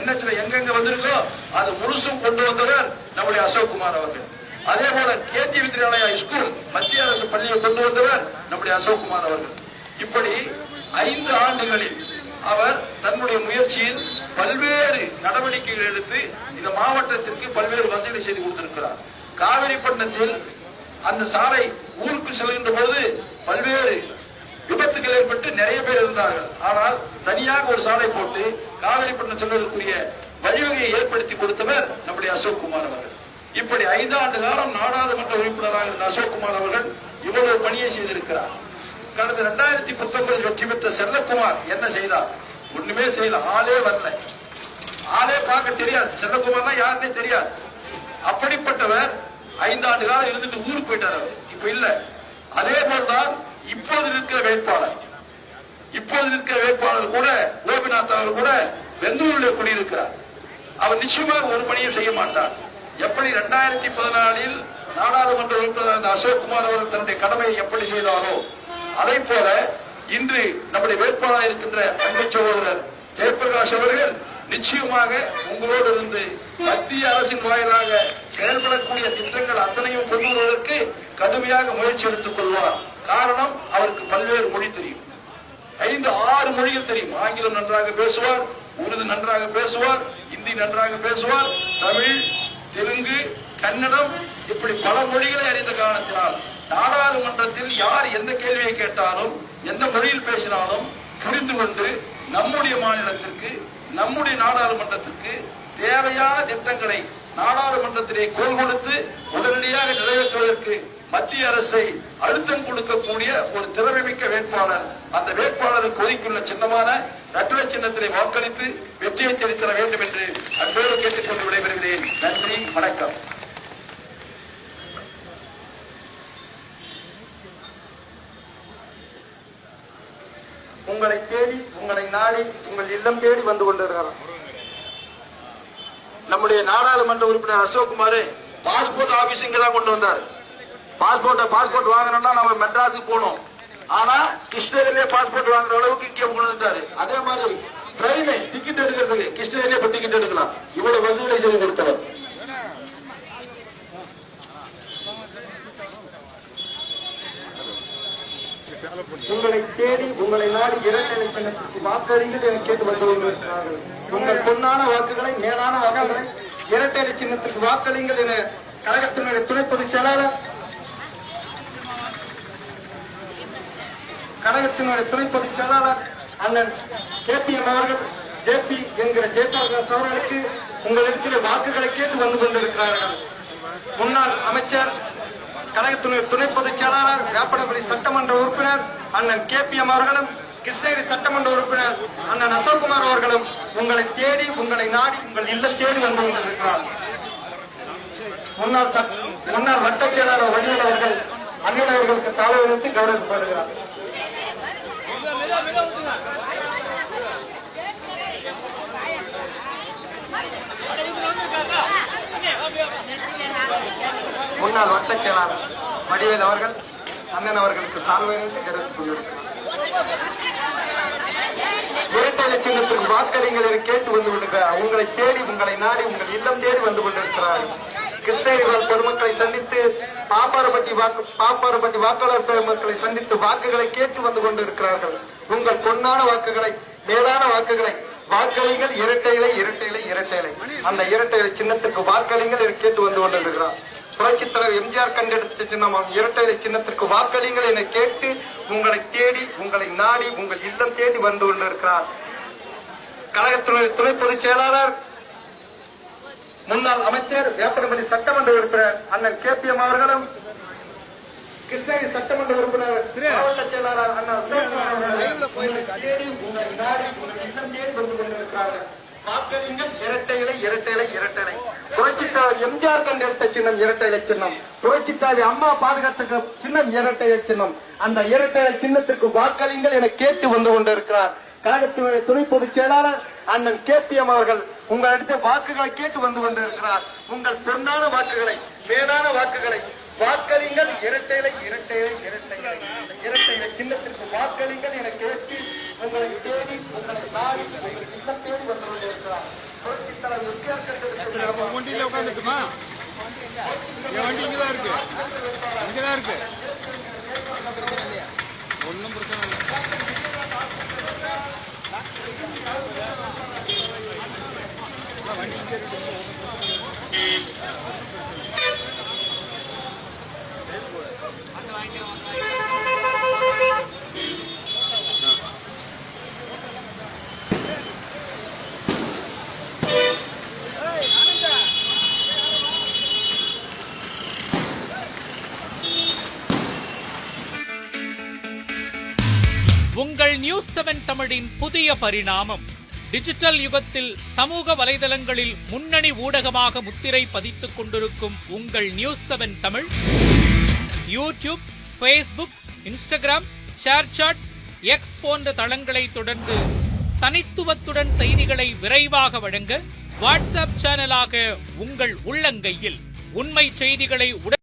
எண்ணத்துல எங்கெங்க வந்திருக்கோ அது முழுசும் கொண்டு வந்தவர் நம்முடைய அசோக் குமார் அவர்கள். அதே போல கேத்தி வித்யாலயா ஸ்கூல் மத்திய அரசு பள்ளியை கொண்டு வந்தவர் நம்முடைய அசோக் குமார் அவர்கள். இப்படி ஐந்து ஆண்டுகளில் அவர் தன்னுடைய முயற்சியில் பல்வேறு நடவடிக்கைகள் எடுத்து இந்த மாவட்டத்திற்கு பல்வேறு வசதிகளை செய்து கொடுத்திருக்கிறார். காவிரிப்பட்டினத்தில் அந்த சாலை ஊருக்கு செல்கின்ற போது பல்வேறு விபத்துகள் ஏற்பட்டு நிறைய பேர் இருந்தார்கள். ஆனால் தனியாக ஒரு சாலை போட்டு காவிரிப்பட்டினம் செல்வதற்குரிய வழிவகையை ஏற்படுத்தி கொடுத்தவர் நம்முடைய அசோக் குமார் அவர்கள். இப்படி ஐந்தாண்டு காலம் நாடாளுமன்ற உறுப்பினராக இருந்த அசோக் குமார் அவர்கள் இவ்வளவு பணியை செய்திருக்கிறார். கடந்த இரண்டாயிரத்தி பத்தொன்பதில் வெற்றி பெற்ற செல்லக்குமார் என்ன செய்தார்? ஒண்ணுமே செய்யல. ஆளே வரல. ஆளே பார்க்க தெரியாது. செல்லக்குமார்னா யாருன்னே தெரியாது. அப்படிப்பட்டவர் ஐந்தாண்டு காலம் இருந்துட்டு ஊருக்கு போயிட்டார் அவர். இப்ப இல்ல. அதே போல்தான் இப்போது இருக்கிற வேட்பாளர். இப்போது இருக்கிற வேட்பாளர் கூட கோபிநாத் அவர் கூட பெங்களூரில் குடியிருக்கிறார் அவர் நிச்சயமாக ஒரு பணியும் செய்ய மாட்டார். எப்படி இரண்டாயிரத்தி பதினாலில் நாடாளுமன்ற உறுப்பினர் இருந்த அசோக் குமார் அவர்கள் தன்னுடைய கடமையை எப்படி செய்தாரோ அதை போல இன்று நம்முடைய வேட்பாளராக இருக்கின்ற அன்பு சகோதரர் ஜெயபிரகாஷ் அவர்கள் நிச்சயமாக உங்களோடு இருந்து மத்திய அரசின் வாயிலாக செயல்படக்கூடிய திட்டங்கள் அத்தனையும் கொண்டு வருவதற்கு கடுமையாக முயற்சி எடுத்துக் கொள்வார். காரணம் அவருக்கு பல்வேறு மொழி தெரியும். ஐந்து ஆறு மொழிகள் தெரியும். ஆங்கிலம் நன்றாக பேசுவார் உருது நன்றாக பேசுவார் இந்தி நன்றாக பேசுவார் தமிழ் தெலுங்கு கன்னடம் இப்படி பல மொழிகளை அறிந்த காரணத்தினால் நாடாளுமன்றத்தில் யார் எந்த கேள்வியை கேட்டாலும் எந்த மொழியில் பேசினாலும் புரிந்து கொண்டு நம்முடைய மாநிலத்திற்கு நம்முடைய நாடாளுமன்றத்திற்கு தேவையான திட்டங்களை நாடாளுமன்றத்திலே கோல் கொடுத்து உடனடியாக நிறைவேற்றுவதற்கு மத்திய அரசை அழுத்தம் கொடுக்கக்கூடிய ஒரு திறமைமிக்க வேட்பாளர். அந்த வேட்பாளருக்கு ஒதுக்கியுள்ள சின்னமான ரட்டுவ சின்னத்திலே வாக்களித்து வெற்றியை தேடித்தர வேண்டும் என்று அன்போடு கேட்டுக்கொண்டு விடைபெறுகிறேன். நன்றி வணக்கம். உங்களை தேடி உங்களை நாடி உங்கள் இல்லம் தேடி வந்து கொண்டிருக்கிறார். நம்முடைய நாடாளுமன்ற உறுப்பினர் அசோக்குமார் பாஸ்போர்ட் ஆபீஸ் கொண்டு வந்தார். பாஸ்போர்ட் பாஸ்போர்ட் வாங்கணும்னா நம்ம மெட்ராஸுக்கு போகணும். ஆனா கிருஷ்ணகிரிலே பாஸ்போர்ட் வாங்குற அளவுக்கு இங்கே கொண்டு அதே மாதிரி ட்ரெயின் டிக்கெட் எடுக்கிறதுக்கு கிருஷ்ணகிரிலே இப்ப டிக்கெட் எடுக்கலாம். இவ்வளவு வசதிகளை செய்து கொடுத்தவர். உங்களை தேடி உங்களை நாடி இரட்டை இலட்சணத்துக்கு வாக்களிங்கள் என கேட்டு வந்து உங்கள் பொன்னான வாக்குகளை மேலான வாக்குகளை இரட்டை சின்னத்துக்கு வாக்களிங்கள் என கழகத்தினுடைய துணை பொதுச் செயலாளர் கழகத்தினுடைய துணை பொதுச் செயலாளர் அண்ணன் கே பி எம் அவர்கள் ஜேபி என்கிற ஜெயபிரகாஷ் அவர்களுக்கு உங்களிடத்தில் வாக்குகளை கேட்டு வந்து கொண்டிருக்கிறார்கள். முன்னாள் அமைச்சர் கழகத்தினுடைய துணை பொதுச் செயலாளர் வேப்பனப்பள்ளி சட்டமன்ற உறுப்பினர் அண்ணன் கே பி எம் அவர்களும் கிருஷ்ணகிரி சட்டமன்ற உறுப்பினர் அண்ணன் அசோக்குமார் அவர்களும் உங்களை தேடி உங்களை நாடி உங்கள் இல்லம் தேடி வந்து கொண்டிருக்கிறார். முன்னாள் முன்னாள் வட்டச் செயலாளர் வடிவில் அவர்கள் அண்ணன் அவர்களுக்கு தலைவர்களுக்கு கௌரவிக்கப்படுகிறார் முன்னாள் வட்டச் செயலாளர் வடிவேல் அவர்கள் அண்ணன் அவர்களுக்கு தாழ்வு கருத்து கொண்டிருக்கிறார். இரட்டை சின்னத்திற்கு வாக்களிங்கள் என கேட்டு வந்து கொண்டிருக்கிறார். உங்களை தேடி உங்களை நாடி உங்கள் இல்லம் தேடி வந்து கொண்டிருக்கிறார். கிருஷ்ணகிரி பொதுமக்களை சந்தித்து பாப்பாரப்பட்டி வாக்கு பாப்பாரப்பட்டி வாக்காளர் பெருமக்களை சந்தித்து வாக்குகளை கேட்டு வந்து கொண்டிருக்கிறார்கள். உங்கள் பொன்னான வாக்குகளை மேலான வாக்குகளை வாக்களிகள் இரட்டைகளை இரட்டைகளை இரட்டைகளை அந்த இரட்டைகளை சின்னத்திற்கு வாக்களிங்கள் என கேட்டு வந்து கொண்டிருக்கிறார். புரட்சி தலைவர் எம்ஜிஆர் கண்டெடுத்த சின்னமாக இரட்டைகளை சின்னத்திற்கு வாக்களிங்கள் என கேட்டு உங்களை தேடி உங்களை நாடி உங்கள் இல்லம் தேடி வந்து கொண்டிருக்கிறார். கழகத்தினுடைய துணை பொதுச் செயலாளர் முன்னாள் அமைச்சர் வேப்பனப்பள்ளி சட்டமன்ற உறுப்பினர் அண்ணன் கே பி எம் அவர்களும் கிருஷ்ணகிரி சட்டமன்ற உறுப்பினர் மாவட்ட செயலாளர் அண்ணா சிவகுமார் அவர்கள் உங்களை தேடி உங்களை நாடி உங்கள் இல்லம் தேடி வந்து கொண்டிருக்கிறார்கள் வாக்களிங்கள் இரட்டை இலை இரட்டை இலை இரட்டை இலை. புரட்சித் தலைவர் எம்ஜிஆர் கண்டெடுத்த சின்னம் இரட்டை இலை சின்னம். புரட்சித் தலைவி அம்மா பாதுகாத்த சின்னம் இரட்டை இலை சின்னம். அந்த இரட்டை இலை சின்னத்திற்கு வாக்களிங்கள் என கேட்டு வந்து கொண்டிருக்கிறார். கழகத்தினுடைய துணை பொதுச் செயலாளர் அண்ணன் கே பி எம் அவர்கள். உங்களிடத்தை வாக்குகளை கேட்டு வந்து கொண்டிருக்கிறார். உங்கள் பொன்னான வாக்குகளை மேலான வாக்குகளை வாக்களிங்கள் இரட்டைகளை இரட்டைகளை இரட்டைகளை இரட்டைகளை சின்னத்திற்கு வாக்களிங்கள் என கேட்டு உங்களை தேடி உங்களை நாடி உங்கள் இல்லம் தேடி வந்து கொண்டிருக்கிறார். புரட்சி தலைவர் உட்கார்ந்து வண்டியில உட்காந்துக்குமா இருக்கு. இங்கதான் இருக்கு. உங்கள் நியூஸ் செவன் தமிழின் புதிய பரிணாமம். டிஜிட்டல் யுகத்தில் சமூக வலைதளங்களில் முன்னணி ஊடகமாக முத்திரை பதித்துக் கொண்டிருக்கும் உங்கள் news seven Tamil. YouTube Facebook Instagram ShareChat X போன்ற தளங்களை தொடர்ந்து தனித்துவத்துடன் செய்திகளை விரைவாக வழங்க வாட்ஸ்அப் சேனலாக உங்கள் உள்ளங்கையில் உண்மை செய்திகளை உடன்